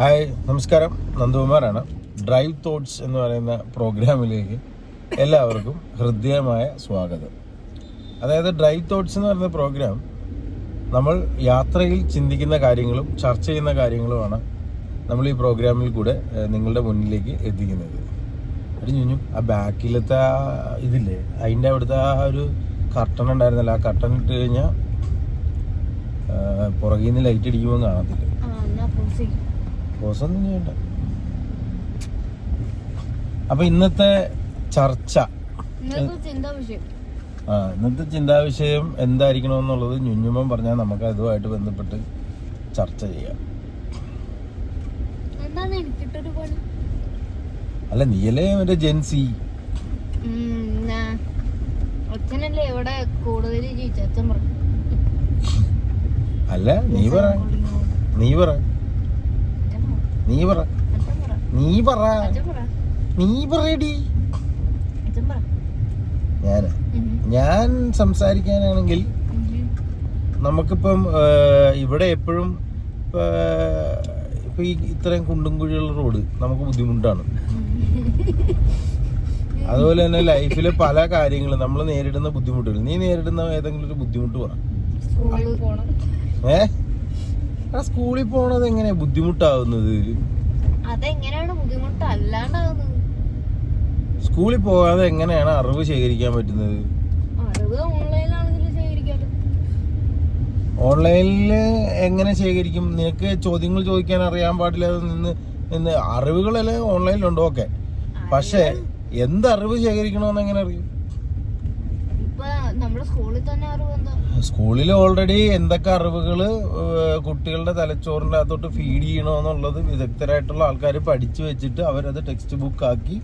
Hi നമസ്കാരം. നന്ദകുമാറാണ്. Drive thoughts എന്ന് പറയുന്ന പ്രോഗ്രാമിലേക്ക് എല്ലാവർക്കും ഹൃദ്യമായ സ്വാഗതം. അതായത് ഡ്രൈവ് തോട്ട്സ് എന്ന് പറയുന്ന പ്രോഗ്രാം നമ്മൾ യാത്രയിൽ ചിന്തിക്കുന്ന കാര്യങ്ങളും ചർച്ച ചെയ്യുന്ന കാര്യങ്ങളുമാണ് നമ്മൾ ഈ പ്രോഗ്രാമിൽ കൂടെ നിങ്ങളുടെ മുന്നിലേക്ക് എത്തിക്കുന്നത്. ഒരു ആ ബാക്കിലത്തെ ആ ഇതില്ലേ അതിന്റെ അവിടുത്തെ ആ ഒരു കർട്ടൺ ഉണ്ടായിരുന്നല്ലോ. ആ കർട്ടൺ ഇട്ട് കഴിഞ്ഞാൽ പുറകിൽ നിന്ന് ലൈറ്റ് അടിക്കുമ്പോൾ കാണത്തില്ല. ചെയ്യണ്ട അപ്പൊ ഇന്നത്തെ ചർച്ച. ചിന്താ വിഷയം. ആ ഇന്നത്തെ ചിന്താവിഷയം എന്തായിരിക്കണമെന്നുള്ളത് ഞുഞ്ഞുമം പറഞ്ഞാൽ നമുക്ക് അതുമായിട്ട് ബന്ധപ്പെട്ട് ചർച്ച ചെയ്യാം. അല്ല നീയല്ലേ മറ്റേ ജെൻസി? ഉം, ഞാ- അച്ഛനല്ലേ ഇവിടെ കൂടുതൽ ജീവിച്ച അച്ഛൻ പറഞ്ഞു. അല്ല നീ പറ. നീ പറ. നീ പറ. നീ പറ. നീ പറയടി. ഞാൻ ഞാൻ സംസാരിക്കാനാണെങ്കിൽ. നമുക്കിപ്പം ഇവിടെ എപ്പോഴും ഇപ്പൊ ഈ ഇത്രയും കുണ്ടും കുഴിയുള്ള റോഡ് നമുക്ക് ബുദ്ധിമുട്ടാണ്. അതുപോലെ തന്നെ ലൈഫിലെ പല കാര്യങ്ങളും നമ്മൾ നേരിടുന്ന ബുദ്ധിമുട്ടുകൾ. നീ നേരിടുന്ന ഏതെങ്കിലും ഒരു ബുദ്ധിമുട്ട് പറ. ഏഹ് ആ സ്കൂളിൽ പോണത് എങ്ങനെയാ ബുദ്ധിമുട്ടാവുന്നത്? അതെങ്ങനെയാണ് ബുദ്ധിമുട്ട് അല്ലാണ്ടാവുന്നത് സ്കൂളിൽ പോകാതെ എങ്ങനെയാണ് അറിവ് ശേഖരിക്കാൻ പറ്റുന്നത്? അറിവ് ഓൺലൈനിലാണെങ്കിലും ശേഖരിക്കാലോ. ഓൺലൈനിൽ എങ്ങനെ ശേഖരിക്കും? നിനക്ക് ചോദ്യങ്ങൾ ചോദിക്കാൻ അറിയാൻ പാടില്ലാതെ നിന്ന് നിന്ന് അറിവുകളെല്ലാം ഓൺലൈനിലുണ്ട്? ഓക്കെ. പക്ഷേ എന്ത് അറിവ് ശേഖരിക്കണമെന്ന് എങ്ങനെ അറിയും? സ്കൂളിൽ ഓൾറെഡി എന്തൊക്കെ അറിവുകൾ കുട്ടികളുടെ തലച്ചോറിന്റെ അകത്തോട്ട് ഫീഡ് ചെയ്യണമെന്നുള്ളത് വിദഗ്ധരായിട്ടുള്ള ആൾക്കാർ പഠിച്ചു വെച്ചിട്ട് അവരത് ടെക്സ്റ്റ് ബുക്ക് ആക്കി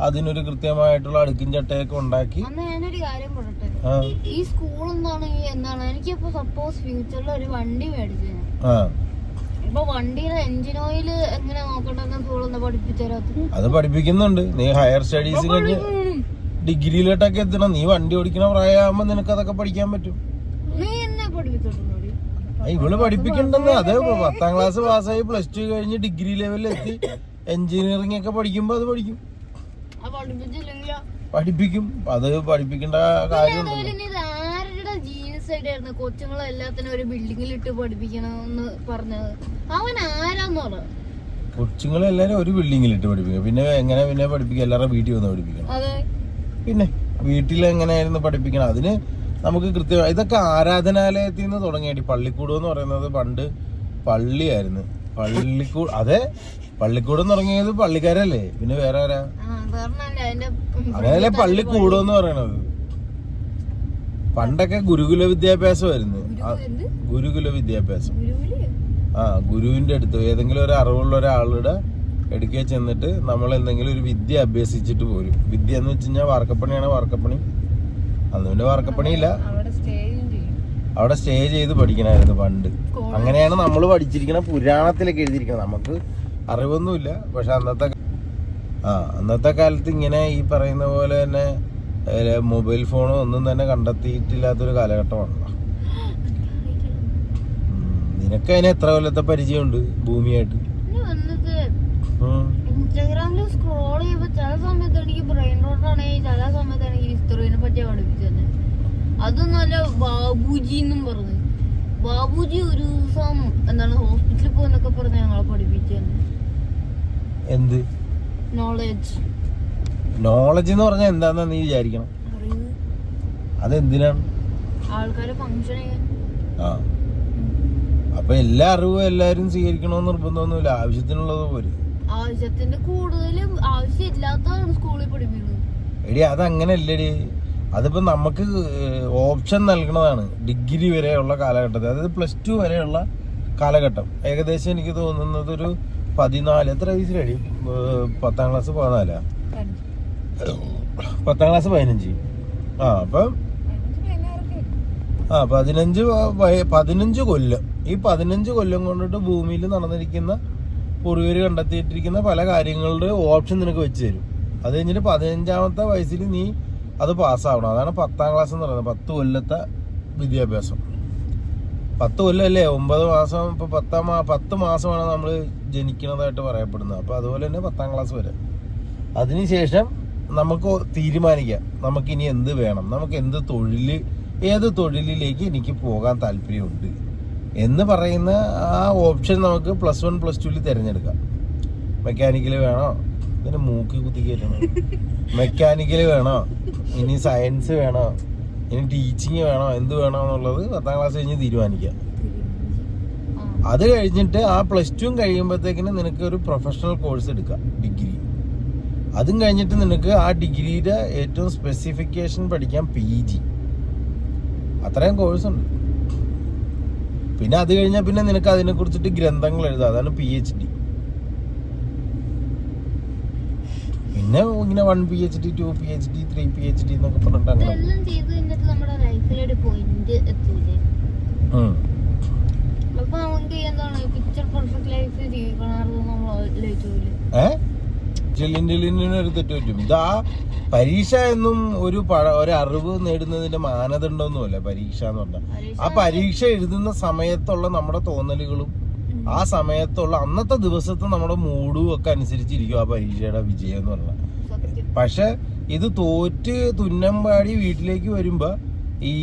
അതിനൊരു കൃത്യമായിട്ടുള്ള അടുക്കും ചട്ടയൊക്കെ ഉണ്ടാക്കി. ഞാനൊരു കാര്യം പറയട്ടെ? ഈ സ്കൂൾ എന്താണ് എനിക്ക് എന്താണ്? എനിക്കിപ്പോ സപ്പോസ് ഫ്യൂച്ചറിൽ ഒരു വണ്ടി മേടിച്ചു ആ. ഇപ്പൊ വണ്ടിയുടെ എഞ്ചിൻ ഓയിൽ എങ്ങനെ നോക്കണ്ടെന്ന് പഠിപ്പിച്ചു അത് പഠിപ്പിക്കുന്നുണ്ട്. നീ ഹയർ സ്റ്റഡീസ് കഴിഞ്ഞ് ഡിഗ്രിയിലോട്ടൊക്കെ എത്തണം. നീ വണ്ടി ഓടിക്കണ പ്രായമാകുമ്പോ നിനക്ക് അതൊക്കെ പഠിക്കാൻ പറ്റും. ഇവൾ പഠിപ്പിക്കണ്ടെന്ന്. അത് പത്താം ക്ലാസ് പാസ്സായി പ്ലസ് ടു കഴിഞ്ഞ് ഡിഗ്രി ലെവലിൽ എത്തി എഞ്ചിനീയറിംഗ് ഒക്കെ പഠിക്കുമ്പോ അത് പഠിക്കും. പഠിപ്പിക്കും. അത് പഠിപ്പിക്കേണ്ട കാര്യം ആയിട്ടായിരുന്നു കൊച്ചുങ്ങളെ എല്ലാത്തിനും ഒരു ബിൽഡിങ്ങിൽ ഇട്ട് പഠിപ്പിക്കണമെന്ന് പറഞ്ഞത്. അവൻ ആരാന്ന് കൊച്ചുങ്ങളെ എല്ലാരും ഒരു ബിൽഡിങ്ങിലിട്ട് പഠിപ്പിക്കും. പിന്നെ എങ്ങനെ പിന്നെ പഠിപ്പിക്കും? എല്ലാവരുടെ വീട്ടിൽ വന്ന് പഠിപ്പിക്കണം. അതെ. പിന്നെ വീട്ടിൽ എങ്ങനെയായിരുന്നു പഠിപ്പിക്കണം? അതിന് നമുക്ക് കൃത്യം ഇതൊക്കെ ആരാധനാലയത്തിൽ നിന്ന് തുടങ്ങിയടി പള്ളിക്കൂടം എന്ന് പറയുന്നത് പണ്ട് പള്ളിയായിരുന്നു. പള്ളിക്കൂട് അതെ പള്ളിക്കൂടം തുടങ്ങിയത് പള്ളിക്കാരല്ലേ? പിന്നെ വേറെ ആരാ? അങ്ങനെയല്ലേ പള്ളിക്കൂടം എന്ന് പറയണത്. പണ്ടൊക്കെ ഗുരുകുല വിദ്യാഭ്യാസമായിരുന്നു. ഗുരുകുല വിദ്യാഭ്യാസം. ആ ഗുരുവിന്റെ അടുത്ത് ഏതെങ്കിലും ഒരു അറിവുള്ള ഒരാളുടെ എടുക്കുക ചെന്നിട്ട് നമ്മൾ എന്തെങ്കിലും ഒരു വിദ്യ അഭ്യസിച്ചിട്ട് പോരും. വിദ്യ എന്ന് വെച്ച് കഴിഞ്ഞാൽ വാർക്കപ്പണിയാണ് വാർക്കപ്പണി. അന്ന് പിന്നെ വാർക്കപ്പണിയില്ല. അവിടെ സ്റ്റേ ചെയ്ത് പഠിക്കണമായിരുന്നു പണ്ട്. അങ്ങനെയാണ് നമ്മൾ പഠിച്ചിരിക്കണ പുരാണത്തിലൊക്കെ എഴുതിയിരിക്കണം നമുക്ക് അറിവൊന്നുമില്ല. പക്ഷെ അന്നത്തെ ആ അന്നത്തെ കാലത്ത് ഇങ്ങനെ ഈ പറയുന്ന പോലെ തന്നെ മൊബൈൽ ഫോണോ ഒന്നും തന്നെ കണ്ടെത്തിയിട്ടില്ലാത്തൊരു കാലഘട്ടമാണല്ലോ. നിനക്ക് അതിന് എത്ര കൊല്ലത്തെ പരിചയമുണ്ട് ഭൂമിയായിട്ട്. ഇൻസ്റ്റാഗ്രാമിൽ സ്ക്രോൾ ചെയ്യുമ്പോ ചില സമയത്ത് എനിക്ക് ബ്രെയിൻ റോട്ട് ആണെങ്കിൽ ചില സമയത്ത് എനിക്ക് ഹിസ്റ്ററിനെ പറ്റി പഠിപ്പിച്ചത് അതും നല്ല ബാബുജി എന്നും പറഞ്ഞു. ബാബുജി ഒരു ദിവസം എന്താണ് ഹോസ്പിറ്റലിൽ പോയെന്നൊക്കെ പറഞ്ഞ് ഞങ്ങളെ പഠിപ്പിച്ചു എന്ത്? നോളജ് നോളജ് എന്ന് പറഞ്ഞാൽ എന്താന്നാ നീ വിചാരിക്കണം. അതെന്തിനാണ്? ആൾക്കാരെ ചെയ്യാൻ. ആ. അപ്പൊ എല്ലാ അറിവും എല്ലാരും സ്വീകരിക്കണമെന്ന് നിർബന്ധമൊന്നുമില്ല. ആവശ്യത്തിനുള്ളത് പോലെ ആവശ്യത്തിന്റെ കൂടുതലും ആവശ്യമില്ലാത്തതാണ് സ്കൂളിൽ പഠിപ്പിക്കുന്നത്. എടി അതങ്ങനെയല്ലേടി അതിപ്പോ നമുക്ക് ഓപ്ഷൻ നൽകണതാണ് ഡിഗ്രി വരെയുള്ള കാലഘട്ടത്തിൽ. അതായത് പ്ലസ് ടു വരെയുള്ള കാലഘട്ടം. ഏകദേശം എനിക്ക് തോന്നുന്നത് ഒരു പതിനാല് എത്ര വയസ്സിലടി? പത്താം ക്ലാസ് പതിനാലാ? പത്താം ക്ലാസ് പതിനഞ്ച്. ആ അപ്പം ആ പതിനഞ്ച് പതിനഞ്ച് കൊല്ലം. ഈ പതിനഞ്ച് കൊല്ലം കൊണ്ടിട്ട് ഭൂമിയിൽ നടന്നിരിക്കുന്ന പൂർവീകർ കണ്ടെത്തിയിട്ടിരിക്കുന്ന പല കാര്യങ്ങളുടെ ഓപ്ഷൻ നിനക്ക് വെച്ച് തരും. അത് കഴിഞ്ഞിട്ട് പതിനഞ്ചാമത്തെ വയസ്സിൽ നീ അത് പാസ്സാവണം അതാണ് പത്താം ക്ലാസ് എന്ന് പറയുന്നത്. പത്ത് കൊല്ലത്തെ വിദ്യാഭ്യാസം. പത്ത് കൊല്ലമല്ലേ ഒമ്പത് മാസം ഇപ്പൊ പത്താം മാ പത്ത് മാസമാണ് നമ്മൾ ജനിക്കുന്നതായിട്ട് പറയപ്പെടുന്നത്. അപ്പോൾ അതുപോലെ തന്നെ പത്താം ക്ലാസ് വരെ. അതിനുശേഷം നമുക്ക് തീരുമാനിക്കാം. നമുക്കിനി എന്ത് വേണം? നമുക്ക് എന്ത് തൊഴിൽ ഏത് തൊഴിലിലേക്ക് എനിക്ക് പോകാൻ താല്പര്യമുണ്ട്? എന്ന് പറയുന്ന ആ ഓപ്ഷൻ നമുക്ക് പ്ലസ് വൺ പ്ലസ് ടുവിൽ തിരഞ്ഞെടുക്കാം. മെക്കാനിക്കൽ വേണോ? ഇതിന് മൂക്കി കുത്തി കയറ്റണം മെക്കാനിക്കൽ വേണോ? ഇനി സയൻസ് വേണോ? ഇനി ടീച്ചിങ് വേണോ? എന്ത് വേണോ എന്നുള്ളത് പത്താം ക്ലാസ് കഴിഞ്ഞ് തീരുമാനിക്കാം. അത് കഴിഞ്ഞിട്ട് ആ പ്ലസ് ടു കഴിയുമ്പോഴത്തേക്കിന് നിനക്ക് ഒരു പ്രൊഫഷണൽ കോഴ്സ് എടുക്കാം ഡിഗ്രി അതും കഴിഞ്ഞിട്ട് നിനക്ക് ആ ഡിഗ്രിയുടെ ഏറ്റവും സ്പെസിഫിക്കേഷൻ പഠിക്കാം പി ജി അത്രയും കോഴ്സ് ഉണ്ട്. പിന്നെ അത് കഴിഞ്ഞാൽ പിന്നെ നിനക്ക് അതിനെ കുറിച്ചിട്ട് ഗ്രന്ഥങ്ങൾ എഴുതാം. അതാണ് പി എച്ച് ഡി പിന്നെ ഇങ്ങനെ one P H D two P H D three P H D എന്നൊക്കെ പറഞ്ഞിട്ട് അങ്ങനെ. ഇതെല്ലാം ചെല്ലിന്റെ പറ്റും ഇതാ പരീക്ഷ എന്നും ഒരു പഴ- ഒരു അറിവ് നേടുന്നതിന്റെ മാനദണ്ഡമൊന്നുമല്ല പരീക്ഷ എന്ന് പറഞ്ഞാൽ ആ പരീക്ഷ എഴുതുന്ന സമയത്തുള്ള നമ്മുടെ തോന്നലുകളും ആ സമയത്തുള്ള അന്നത്തെ ദിവസത്തെ നമ്മുടെ മൂഡും ഒക്കെ അനുസരിച്ചിരിക്കും ആ പരീക്ഷയുടെ വിജയം എന്ന് പറഞ്ഞാൽ പക്ഷെ ഇത് തോറ്റ് തുന്നം പാടി വീട്ടിലേക്ക് വരുമ്പോ ഈ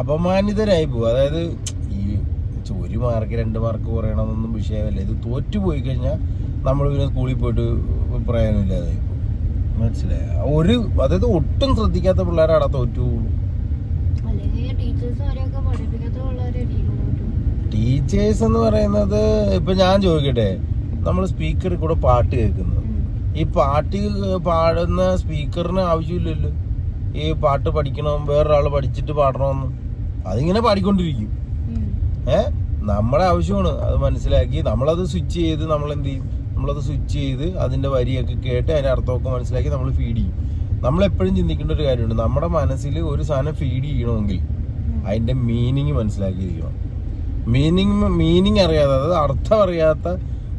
അപമാനിതരായി പോകും അതായത് ഒരു മാർക്ക് രണ്ട് മാർക്ക് കുറയണമെന്നൊന്നും വിഷയമല്ല. ഇത് തോറ്റു പോയി കഴിഞ്ഞാൽ നമ്മൾ പിന്നെ സ്കൂളിൽ പോയിട്ട് പ്രയോജനമില്ലാതെ മനസ്സിലായ? ഒരു അതായത് ഒട്ടും ശ്രദ്ധിക്കാത്ത പിള്ളേരാണ് തോറ്റു. ടീച്ചേഴ്സ് എന്ന് പറയുന്നത് ഇപ്പൊ ഞാൻ ചോദിക്കട്ടെ നമ്മൾ സ്പീക്കറിൽ കൂടെ പാട്ട് കേൾക്കുന്നത്. ഈ പാട്ട് പാടുന്ന സ്പീക്കറിന് ആവശ്യമില്ലല്ലോ. ഈ പാട്ട് പഠിക്കണം വേറൊരാൾ പഠിച്ചിട്ട് പാടണമെന്ന്. അതിങ്ങനെ പാടിക്കൊണ്ടിരിക്കും. ഏ? നമ്മുടെ ആവശ്യമാണ്. അത് മനസ്സിലാക്കി നമ്മളത് സ്വിച്ച് ചെയ്ത് നമ്മൾ എന്ത് ചെയ്യും? നമ്മളത് സ്വിച്ച് ചെയ്ത് അതിന്റെ വരിയൊക്കെ കേട്ട് അതിന്റെ അർത്ഥമൊക്കെ മനസ്സിലാക്കി നമ്മൾ ഫീഡ് ചെയ്യും. നമ്മളെപ്പോഴും ചിന്തിക്കേണ്ട ഒരു കാര്യമുണ്ട്. നമ്മുടെ മനസ്സിൽ ഒരു സാധനം ഫീഡ് ചെയ്യണമെങ്കിൽ അതിന്റെ മീനിങ് മനസ്സിലാക്കിയിരിക്കണം. മീനിങ് മീനിങ് അറിയാതെ അതായത് അർത്ഥം അറിയാത്ത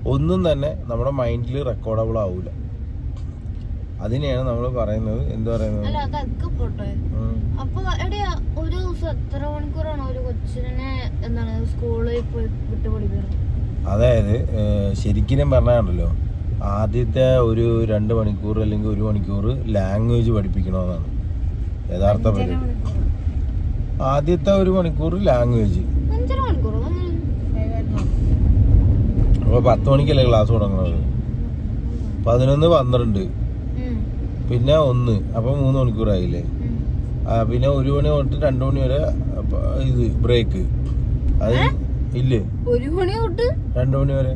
ഒന്നും തന്നെ നമ്മുടെ മൈൻഡിൽ റെക്കോർഡബിൾ ആവൂല. അതിനെയാണ് നമ്മൾ പറയുന്നത്. എന്താ പറയുന്നത്? അല്ല അതൊക്കെ പോട്ടെ. അപ്പൊ ഒരു ദിവസം എത്ര മണിക്കൂറാണ് ഒരു കൊച്ചിനെ എന്താണ് സ്കൂളിൽ പോയി വിട്ട് അതായത് ശരിക്കും പറഞ്ഞാണല്ലോ ആദ്യത്തെ ഒരു രണ്ട് മണിക്കൂർ അല്ലെങ്കിൽ ഒരു മണിക്കൂർ ലാംഗ്വേജ് പഠിപ്പിക്കണമെന്നാണ് യഥാർത്ഥ പരിപാടി ആദ്യത്തെ ഒരു മണിക്കൂർ ലാംഗ്വേജ്. അപ്പൊ അപ്പോൾ പത്ത് മണിക്കല്ലേ ക്ലാസ് തുടങ്ങുന്നത് പതിനൊന്ന് പന്ത്രണ്ട്. പിന്നെ ഒന്ന് അപ്പോൾ മൂന്ന് മണിക്കൂറായില്ലേ ആ, പിന്നെ ഒരു മണി തൊട്ട് രണ്ടു മണി വരെ ഇത് ബ്രേക്ക് അത് ഇല്ലേ? ഒരു മണി തൊട്ട്? രണ്ട് മണി വരെ.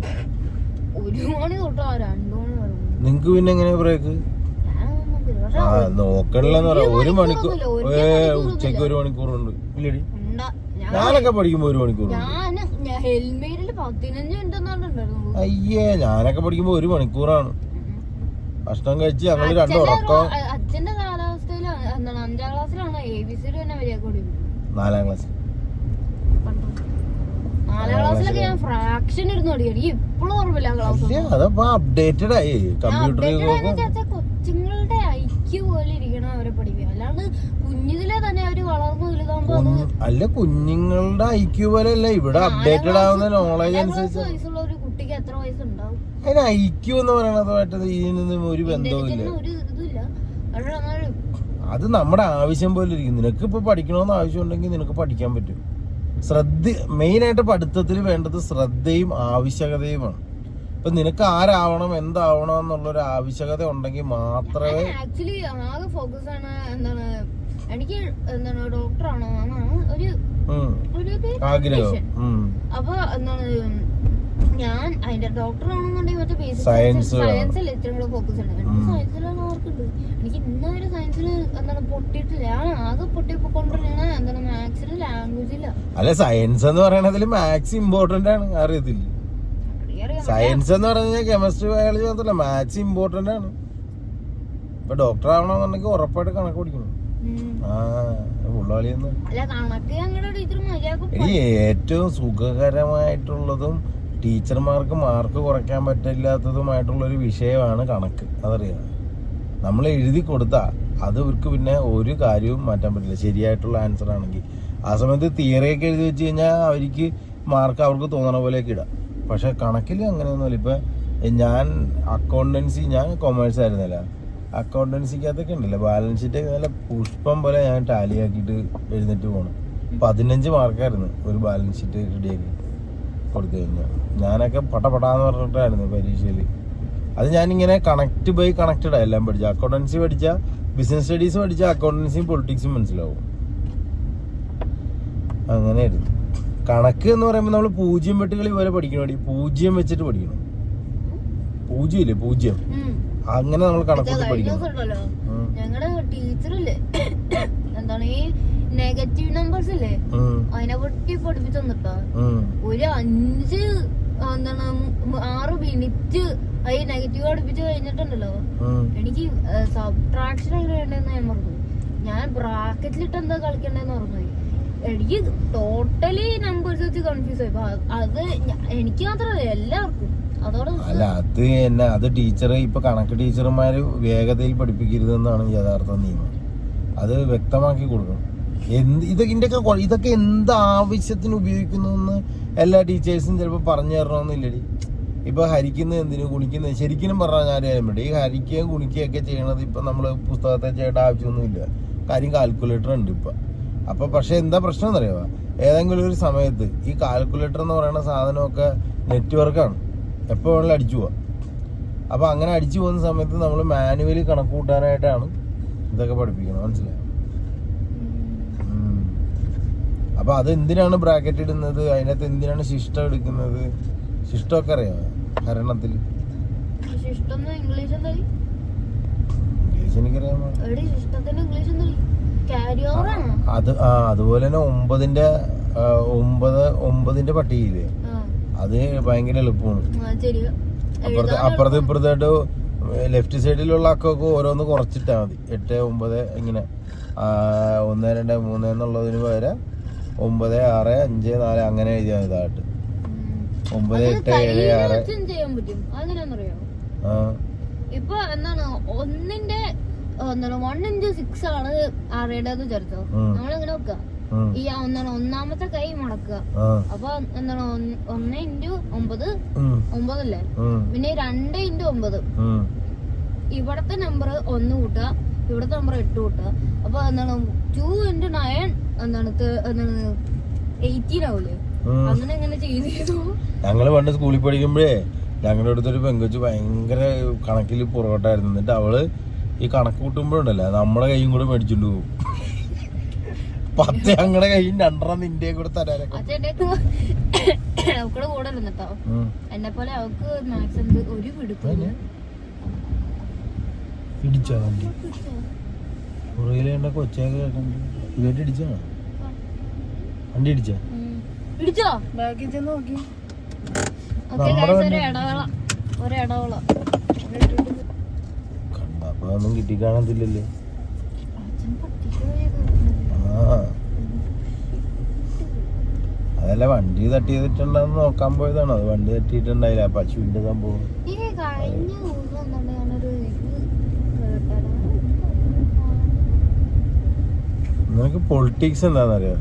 ഒരു മണി തൊട്ട് രണ്ടു മണി വരെ. നിങ്ങക്ക് പിന്നെ എങ്ങനെ ബ്രേക്ക് ആ നോക്കണില്ലെന്ന് പറയാം. ഒരു മണിക്കൂർ ഏ. ഉച്ചയ്ക്ക് ഒരു മണിക്കൂറുണ്ട്. ഇല്ലടി? ഞാനൊക്കെ പഠിക്കുമ്പോ ഒരു മണിക്കൂർ അയ്യേ ഞാനൊക്കെ പഠിക്കുമ്പോ ഒരു മണിക്കൂറാണ്. ഭക്ഷണം കഴിച്ച് ഞങ്ങൾ രണ്ടു ഉറക്കം. അച്ഛന്റെ കാലാവസ്ഥയിലാണ് എന്താണ് അഞ്ചാം ക്ലാസ്സിലാണ് എ ബി സി ഡി തന്നെ വരിക പഠിപ്പിക്കുന്നത് നാലാം ക്ലാസ്. അതപ്പോ അപ്ഡേറ്റഡ് ആയി. കമ്പ്യൂട്ടർ കൊച്ചുങ്ങളുടെ ഐക്യ പോലെ ഇരിക്കണം അവരെ അല്ലാണ്ട് കുഞ്ഞിതിലെ തന്നെ അവർ വളർന്നു വലുതാകുമ്പോ അല്ല കുഞ്ഞുങ്ങളുടെ ഐക്യു പോലെ അല്ല. ഇവിടെ അപ്ഡേറ്റഡ് ആവുന്ന നോളജ് അനുസരിച്ച് വയസ്സുള്ള ഒരു കുട്ടിക്ക് എത്ര വയസ്സുണ്ടാവും അതിന് ഐക്യു എന്ന് പറയുന്നതുമായിട്ട് ഇതിനൊന്നും ഒരു ബന്ധവുമില്ല അത് നമ്മുടെ ആവശ്യം പോലെ ഇരിക്കും. നിനക്ക് ഇപ്പൊ പഠിക്കണമെന്ന് ആവശ്യം ഉണ്ടെങ്കിൽ നിനക്ക് പഠിക്കാൻ പറ്റും. ശ്രദ്ധ മെയിനായിട്ട് പഠിത്തത്തിൽ വേണ്ടത് ശ്രദ്ധയും ആവശ്യകതയുമാണ്. ഇപ്പൊ നിനക്ക് ആരാവണം എന്താവണം എന്നുള്ള ഒരു ആവശ്യകത ഉണ്ടെങ്കിൽ മാത്രമേ ആക്ച്വലി ആകെ ഫോക്കസ് ആണ് എന്താണ് എനിക്ക് എന്താണ് ഡോക്ടർ ആണോ ഒരു ആഗ്രഹം. അപ്പൊ എന്താണ് ഞാൻ അതിന്റെ ഡോക്ടർ ആണെന്നുണ്ടെങ്കിൽ മറ്റേ വേണം. സയൻസിൽ ഏറ്റവും കൂടുതൽ ഫോക്കസ് ഉണ്ട്. എനിക്ക്. സയൻസിലാണ് ഓർക്കുണ്ട് എനിക്ക് ഇന്നൊരു സയൻസിൽ എന്താണ് പൊട്ടിയിട്ടില്ല. ഞാൻ ആകെ പൊട്ടിക്കൊണ്ടിരുന്ന എന്താണ് മാത്സിന് ലാംഗ്വേജ് ഇല്ല അല്ല സയൻസ് എന്ന് പറയണതിൽ മാത്സ് ഇമ്പോർട്ടന്റ് ആണ്. അറിയത്തില്ല. സയൻസ് എന്ന് പറഞ്ഞാൽ കെമിസ്ട്രി ബയോളജി മാത്രമല്ല മാത്സ് ഇമ്പോർട്ടന്റ് ആണ്. ഇപ്പൊ ഡോക്ടർ ആവണമെന്നുണ്ടെങ്കിൽ ഉറപ്പായിട്ട് കണക്ക് പഠിക്കണം. ഏറ്റവും സുഖകരമായിട്ടുള്ളതും ടീച്ചർമാർക്ക് മാർക്ക് കുറയ്ക്കാൻ പറ്റില്ലാത്തതുമായിട്ടുള്ളൊരു വിഷയമാണ് കണക്ക്. അതറിയാം? നമ്മൾ എഴുതി കൊടുത്താൽ അത് ഇവർക്ക് പിന്നെ ഒരു കാര്യവും മാറ്റാൻ പറ്റില്ല. ശരിയായിട്ടുള്ള ആൻസർ ആണെങ്കിൽ. ആ സമയത്ത് തിയറിയൊക്കെ എഴുതി വെച്ച് കഴിഞ്ഞാൽ അവർക്ക് മാർക്ക് അവർക്ക് തോന്നണ പോലെയൊക്കെ ഇടാം. പക്ഷെ കണക്കിൽ അങ്ങനെയൊന്നുമില്ല ഇപ്പം ഞാൻ അക്കൗണ്ടൻസി ഞാൻ കൊമേഴ്സ് ആയിരുന്നില്ല. അക്കൗണ്ടൻസിക്കകത്തൊക്കെ ഉണ്ടല്ലോ. ബാലൻസ് ഷീറ്റ് നല്ല പുഷ്പം പോലെ ഞാൻ ടാലി ആക്കിയിട്ട് എഴുന്നേറ്റ് പോകണം പതിനഞ്ച് മാർക്കായിരുന്നു ഒരു ബാലൻസ് ഷീറ്റ് റെഡിയാക്കി കൊടുത്തു കഴിഞ്ഞാൽ ഞാനൊക്കെ പടപടാന്ന് പറഞ്ഞിട്ടായിരുന്നു പരീക്ഷയിൽ. അത് ഞാനിങ്ങനെ കണക്ട് ബൈ കണക്റ്റഡ് എല്ലാം പഠിച്ച. അക്കൗണ്ടൻസി പഠിച്ച ബിസിനസ് സ്റ്റഡീസ് പഠിച്ച അക്കൗണ്ടൻസിയും പൊളിറ്റിക്സും മനസ്സിലാവും. അങ്ങനെയായിരുന്നു. കണക്ക് എന്ന് പറയുമ്പോൾ നമ്മൾ പൂജ്യം വെട്ടുകളി പോലെ പഠിക്കണോടി പൂജ്യം വെച്ചിട്ട് പഠിക്കണം? പൂജ്യം. ഇല്ലേ പൂജ്യം. അങ്ങനെ നമ്മൾ കണക്ക് കണക്കൂട്ടി പഠിക്കണം. ഞങ്ങളുടെ ടീച്ചറില്ലേ എന്താണ് ഈ നെഗറ്റീവ് നമ്പേഴ്സ് അല്ലേ. അതിനെ പൊട്ടി പൊടിപ്പിച്ച് തന്നിട്ടാ? ഒരു അഞ്ച് എന്താണ് ആറ് മിനിറ്റ് ഈ നെഗറ്റീവ് പഠിപ്പിച്ച് കഴിഞ്ഞിട്ടുണ്ടല്ലോ. എനിക്ക് സബ്ട്രാക്ഷൻ വേണ്ടെന്ന് ഞാൻ പറഞ്ഞു ഞാൻ ബ്രാക്കറ്റിലിട്ട് എന്താ കളിക്കണ്ടെന്ന് പറഞ്ഞു എനിക്ക് ടോട്ടലി നമ്പേഴ്സ് വെച്ച് കൺഫ്യൂസ് ആയി. അത് എനിക്ക് മാത്രമല്ല എല്ലാവർക്കും. അല്ല അത് എന്നെ അത് ടീച്ചർ ഇപ്പൊ കണക്ക് ടീച്ചർമാര് വേഗതയിൽ പഠിപ്പിക്കരുതെന്നാണ് യഥാർത്ഥ നിയമം. അത് വ്യക്തമാക്കി കൊടുക്കണം. എന്ത് ഇത് ഇതിന്റെയൊക്കെ ഇതൊക്കെ എന്ത് ആവശ്യത്തിന് ഉപയോഗിക്കുന്നു എന്ന് എല്ലാ ടീച്ചേഴ്സും ചിലപ്പോൾ പറഞ്ഞു തരണമെന്നില്ലടി. ഇപ്പൊ ഹരിക്കുന്നത് എന്തിനു? കുണിക്കുന്നത് ശരിക്കും പറഞ്ഞാൽ കാര്യം വേണ്ടി ഈ ഹരിക്കുകയും കുണിക്കുകയും ഒക്കെ ചെയ്യണത് ഇപ്പൊ നമ്മൾ പുസ്തകത്തെ ചെയ്യേണ്ട ആവശ്യമൊന്നുമില്ല. കാര്യം കാൽക്കുലേറ്റർ ഉണ്ട് ഇപ്പൊ. അപ്പോൾ പക്ഷേ എന്താ പ്രശ്നം എന്നറിയാമോ ഏതെങ്കിലും ഒരു സമയത്ത് ഈ കാൽക്കുലേറ്റർ എന്ന് പറയുന്ന സാധനമൊക്കെ നെറ്റ്വർക്കാണ്. എപ്പോൾ വേണമെങ്കിലും അടിച്ചു പോവാം. അപ്പൊ അങ്ങനെ അടിച്ചു പോകുന്ന സമയത്ത് നമ്മൾ മാനുവലി കണക്ക് കൂട്ടാനായിട്ടാണ് ഇതൊക്കെ പഠിപ്പിക്കുന്നത് മനസ്സിലായോ? അപ്പൊ അത് എന്തിനാണ് ബ്രാക്കറ്റ് ഇടുന്നത്? അതിനകത്ത് എന്തിനാണ് ശിഷ്ടം എടുക്കുന്നത്? ശിഷ്ടമൊക്കെ അറിയാമോ ഭരണത്തിൽ. എനിക്കറിയാമോ? അത് ആ അതുപോലെ തന്നെ ഒമ്പതിന്റെ ഒമ്പത് ഒമ്പതിന്റെ പട്ടികയില്ലേ അത് ഭയങ്കര എളുപ്പമാണ്. അപ്പുറത്ത് അപ്പുറത്ത്. ഇപ്പുറത്തായിട്ട് ലെഫ്റ്റ് സൈഡിലുള്ള അക്കമൊക്കെ ഓരോന്ന് കുറച്ചിട്ടാ മതി. എട്ട് ഒമ്പത് ഇങ്ങനെ. ഒന്ന് രണ്ട് മൂന്ന് എന്നുള്ളതിന് പകരം ഒമ്പത് ആറ് അഞ്ച് നാല് അങ്ങനെ എഴുതിയാൽ ഇതായിട്ട്. ഒമ്പത് എട്ട് ഏഴ് ആറ്. ചെയ്യാൻ പറ്റും. അതെങ്ങനെയാണെന്നറിയോ? ആ. ഇപ്പൊ എന്താണ് ഒന്നിന്റെ ആ, എന്താണ് വൺ ഇന്റു സിക്സ് ആണ് ആറേടേന്ന് വിചാരിച്ചോ? ഉം. നമ്മളിങ്ങനെ വെക്കുക ഈ എന്താണ് ഒന്നാമത്തെ കൈ മടക്കുക. ആ, അപ്പൊ എന്താണ് ഒന്ന് ഒന്ന് ഇന്റു ഒമ്പത് ഒമ്പതല്ലേ? പിന്നെ രണ്ട് ഇന്റു ഒമ്പത്. ഉം. ഇവിടത്തെ നമ്പർ ഒന്ന് കൂട്ടുക ഇവിടത്തെ നമ്പർ എട്ട് കൂട്ടുക. അപ്പൊ എന്താണ് ടു ഇന്റു നയൻ എന്താണ് എന്താണ് എയ്റ്റീൻ ആവൂലേ. അങ്ങനെ എങ്ങനെ ചെയ്തു? ഞങ്ങൾ പണ്ട് സ്കൂളിൽ പഠിക്കുമ്പോഴേ ഞങ്ങളുടെ അടുത്തൊരു പെങ്കൊച്ച് ഭയങ്കര കണക്കിൽ പുറകോട്ടായിരുന്നു എന്നിട്ട് അവൾ ഈ കണക്ക് കൂട്ടുമ്പോഴുണ്ടല്ലോ നമ്മളെ കൈയും കൂടെ മേടിച്ചിട്ടു പോകും പത്ത് ഞങ്ങളുടെ കൈയും രണ്ടെണ്ണം നിന്റെ കൂടെ തരാനൊക്കെ അവക്കടെ കൂടെ ഇരുന്നിട്ടോ എന്നെ പോലെ അവക്ക് മാത്സ് എന്ത് ഒരു പിടുത്തില്ല ഇടിച്ചോ വണ്ടി? പുറകിലേണ്ട കൊച്ചയൊക്കെ കേൾക്കണ്ട് ഇതായിട്ട് ഇടിച്ചാണോ വണ്ടി ഇടിച്ചോ? ബാക്കി ചെന്ന് നോക്കി. കിട്ടി കാണത്തില്ലല്ലോ അതല്ല വണ്ടി തട്ടിയതിട്ടുണ്ടെന്ന് നോക്കാൻ പോയതാണ്. അത് വണ്ടി തട്ടിയിട്ടുണ്ടായില്ല. പശുവിന്റെ സംഭവം. നിനക്ക് പൊളിറ്റിക്സ് എന്താണെന്നറിയോ?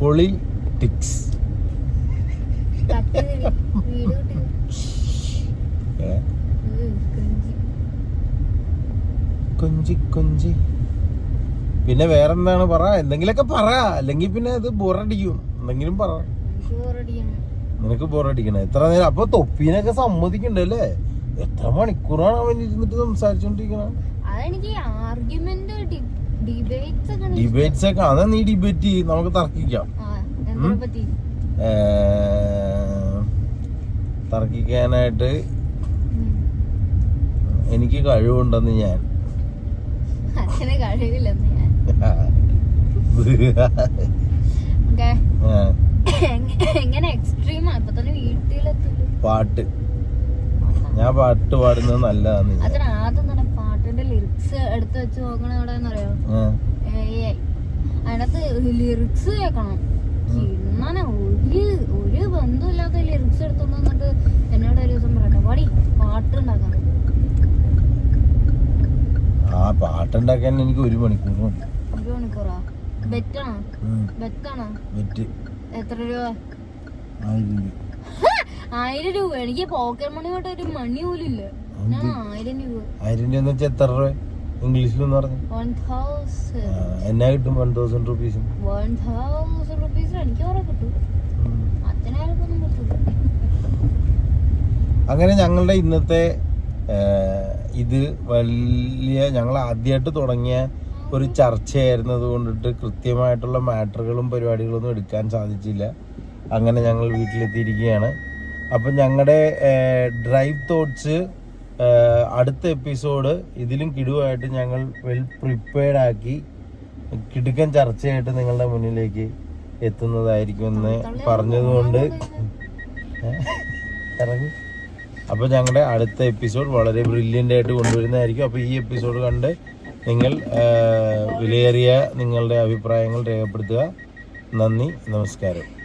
പൊളിറ്റിക്സ് കൊഞ്ചി. കൊഞ്ചി പിന്നെ വേറെന്താണ് പറ? എന്തെങ്കിലൊക്കെ പറ. അല്ലെങ്കിൽ പിന്നെ ഇത് ബോറടിക്കും. എന്തെങ്കിലും പറ. നിനക്ക് ബോറടിക്കണേ. എത്ര നേരം? അപ്പൊ തൊപ്പീനൊക്കെ സമ്മതിക്കണ്ടല്ലേ? എത്ര മണിക്കൂറാണ് അവൻ ഇരുന്നിട്ട് സംസാരിച്ചോണ്ടിരിക്കണ? അതെനിക്ക് ആർഗ്യുമെന്റ് ഡിബേറ്റ്സ് ഒക്കെ ഡിബേറ്റ്സ് ഒക്കെ അതാ നീ ഡിബേറ്റ് ചെയ്യും നമുക്ക് തർക്കിക്കാം. തർക്കിക്കാനായിട്ട് എനിക്ക് കഴിവുണ്ടെന്ന് ഞാൻ. കഴിവില്ലെന്ന് ഞാൻ. എങ്ങനെ എക്സ്ട്രീമാ ഇപ്പൊ തന്നെ പാട്ട്. ഞാൻ പാട്ട് പാടുന്നത് നല്ലതാന്ന് ഞാൻ. അതിന് ആദ്യം തന്നെ പാട്ടിന്റെ ലിറിക്സ് എടുത്തു വെച്ച് നോക്കണ എവിടെയെന്ന് അറിയോ. അതിനകത്ത് ലിറിക്സ് കേൾക്കണം. ഇങ്ങനെ ഒരു ഒരു ബന്ധമില്ലാത്ത ലിറിക്സ് എടുത്തോണ്ട് വന്നിട്ട് എന്നോട് ഒരു ദിവസം പറയട്ടെ പാടി പാട്ട് ഉണ്ടാക്കാൻ ആ പാട്ടുണ്ടാക്കാൻ എനിക്ക് ഒരു മണിക്കൂർ മതി ഒരു മണിക്കൂറാ? ബെറ്റാണോ. ബെറ്റാണോ? ബെറ്റ്. എത്ര രൂപ? ആയിരം രൂപ. എനിക്ക് പോക്കറ്റ് മണി തൊട്ട് ഒരു മണി പോലും ഇല്ല. ആയിരം രൂപ എന്ന് വെച്ചാൽ എത്ര രൂപ? ഇംഗ്ലീഷിലൊന്ന് പറഞ്ഞു. എന്നാ കിട്ടും? വൺ തൗസൻഡ് റുപ്പീസും അങ്ങനെ ഞങ്ങളുടെ ഇന്നത്തെ ഇത് വലിയ ഞങ്ങൾ ആദ്യമായിട്ട് തുടങ്ങിയ ഒരു ചർച്ചയായിരുന്നത് കൊണ്ടിട്ട് കൃത്യമായിട്ടുള്ള മാറ്ററുകളും പരിപാടികളൊന്നും എടുക്കാൻ സാധിച്ചില്ല. അങ്ങനെ ഞങ്ങൾ വീട്ടിലെത്തിയിരിക്കുകയാണ്. അപ്പം ഞങ്ങളുടെ ഡ്രൈവ് തോട്ട്സ് അടുത്ത എപ്പിസോഡ് ഇതിലും കിടുവായിട്ട് ഞങ്ങൾ വെൽ പ്രിപ്പയർഡ് ആക്കി കിടുക്കൻ ചർച്ചയായിട്ട് നിങ്ങളുടെ മുന്നിലേക്ക് എത്തുന്നതായിരിക്കും എന്ന് പറഞ്ഞതുകൊണ്ട് ഇറങ്ങി. അപ്പോൾ ഞങ്ങളുടെ അടുത്ത എപ്പിസോഡ് വളരെ ബ്രില്യന്റ് ആയിട്ട് കൊണ്ടുവരുന്നതായിരിക്കും. അപ്പോൾ ഈ എപ്പിസോഡ് കണ്ട് നിങ്ങൾ വിലയേറിയ നിങ്ങളുടെ അഭിപ്രായങ്ങൾ രേഖപ്പെടുത്തുക. നന്ദി നമസ്കാരം.